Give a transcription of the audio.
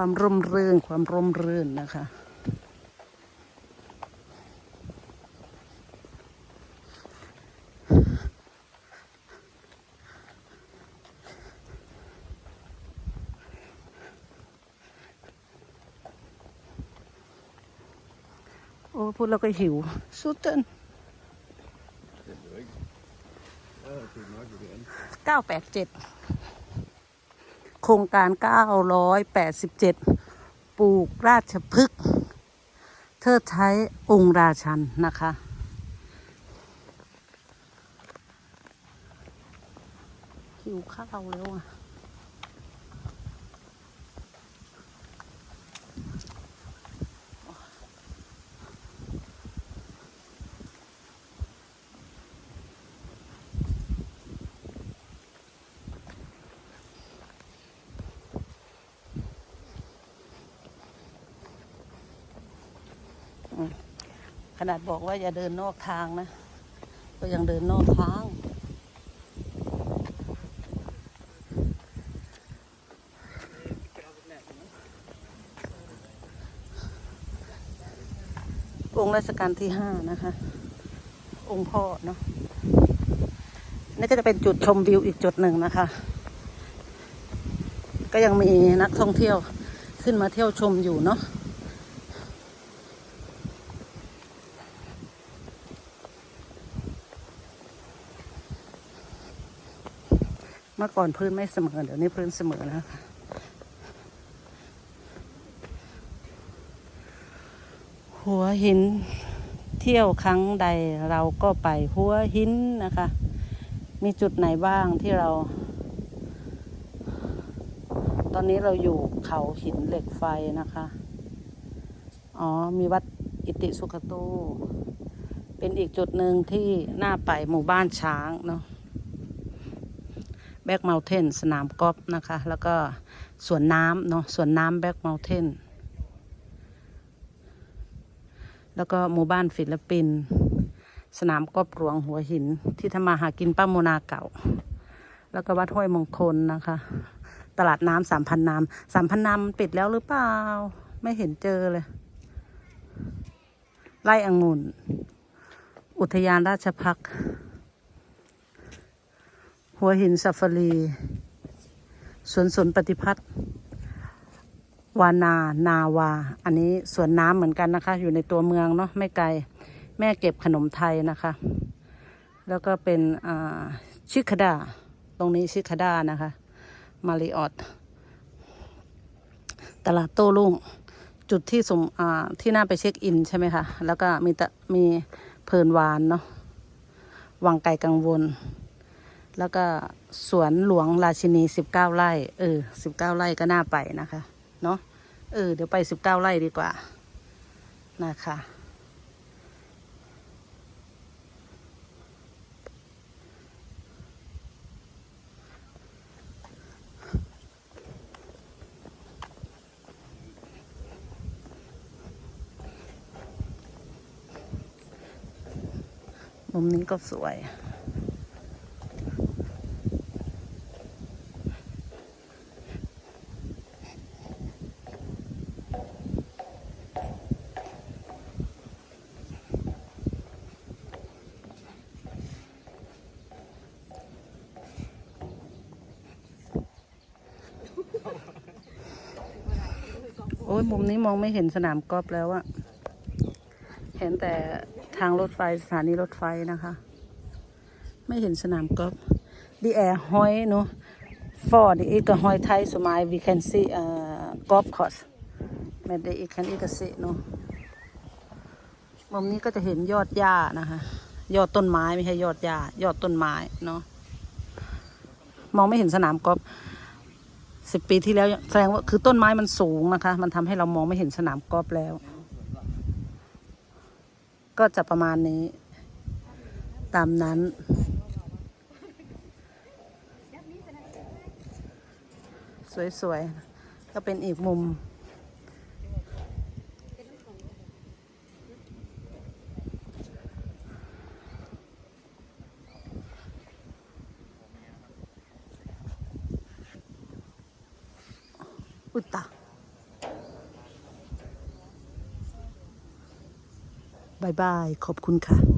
ความร่มรื่นความร่มรื่นนะคะ โอ้พูดแล้วก็หิวสุดเต้นเก้าแปดเจ็ดโครงการ 987 ปลูกราชพฤกษ์เทิดไทยองค์ราชันนะคะหิวข้าวแล้วอะ ขนาดบอกว่าอย่าเดินนอกทางนะ ก็ยังเดินนอกทาง องค์รัชกาลที่ห้านะคะ องค์พ่อเนาะนี่ก็จะเป็นจุดชมวิวอีกจุดหนึ่งนะคะ ก็ยังมีนักท่องเที่ยวขึ้นมาเที่ยวชมอยู่เนาะ เมื่อก่อนพื้นไม่เสมอเดี๋ยวนี้พื้นเสมอแล้วค่ะหัวหินเที่ยวครั้งใดเราก็ไปหัวหินนะคะ มีจุดไหนบ้างที่เรา ตอนนี้เราอยู่เขาหินเหล็กไฟนะคะ อ๋อ มีวัดอิติสุขโต เป็นอีกจุดหนึ่งที่น่าไปหมู่บ้านช้างเนาะ แบ็กเมลเทนสนามกอล์ฟนะคะ แล้วก็สวนน้ำเนาะสวนน้ำแบ็กเมลเทนแล้วก็หมู่บ้านศิลิปปินสนามกอล์ฟหลวงหัวหิน ที่ทำมาหากินป้าโมนาเก่า แล้วก็วัดห้วยมงคลนะคะ ตลาดน้ำสามพันน้ำสามพันน้ำปิดแล้วหรือเปล่า ไม่เห็นเจอเลย ไร่องุ่น อุทยานราชพักษ์ หัวหินซัฟฟารีสวนสนปฏิพัฒน์วานานาวา อันนี้สวนน้ำเหมือนกันนะคะ อยู่ในตัวเมืองเนาะไม่ไกล แม่เก็บขนมไทยนะคะ แล้วก็เป็นอ่าชิคาดา ตรงนี้ชิคาดานะคะ มาริออตตลาดโต้รุ่ง จุดที่สมอ่าที่น่าไปเช็คอินใช่ไหมคะ แล้วก็มีตะมีเพลินวานเนาะวังไกลกังวล แล้วก็สวนหลวงราชินีสิบเก้าไร่ เออสิบเก้าไร่ก็น่าไปนะคะ เนาะเออ เดี๋ยวไปสิบเก้าไร่ดีกว่า นะคะ มุมนี้ก็สวย โอ้ยมุมนี้มองไม่เห็นสนามกอล์ฟแล้วอะเห็นแต่ทางรถไฟสถานีรถไฟนะคะ ไม่เห็นสนามกอล์ฟดีแอร์หอยเนาะ for the ik hoi thai so my we can see uh golf course แม่ได้อีกคันอีกสิเนาะมุมนี้ก็จะเห็นยอดหญ้านะคะ ยอดต้นไม้ไม่ใช่ยอดหญ้ายอดต้นไม้เนาะมองไม่เห็นสนามกอล์ฟ สิบปีที่แล้วแสดงว่าคือต้นไม้มันสูงนะคะ มันทำให้เรามองไม่เห็นสนามกอล์ฟแล้ว ก็จะประมาณนี้ ตามนั้น สวยๆ ก็เป็นอีกมุมุตบายบาย ขอบคุณค่ะ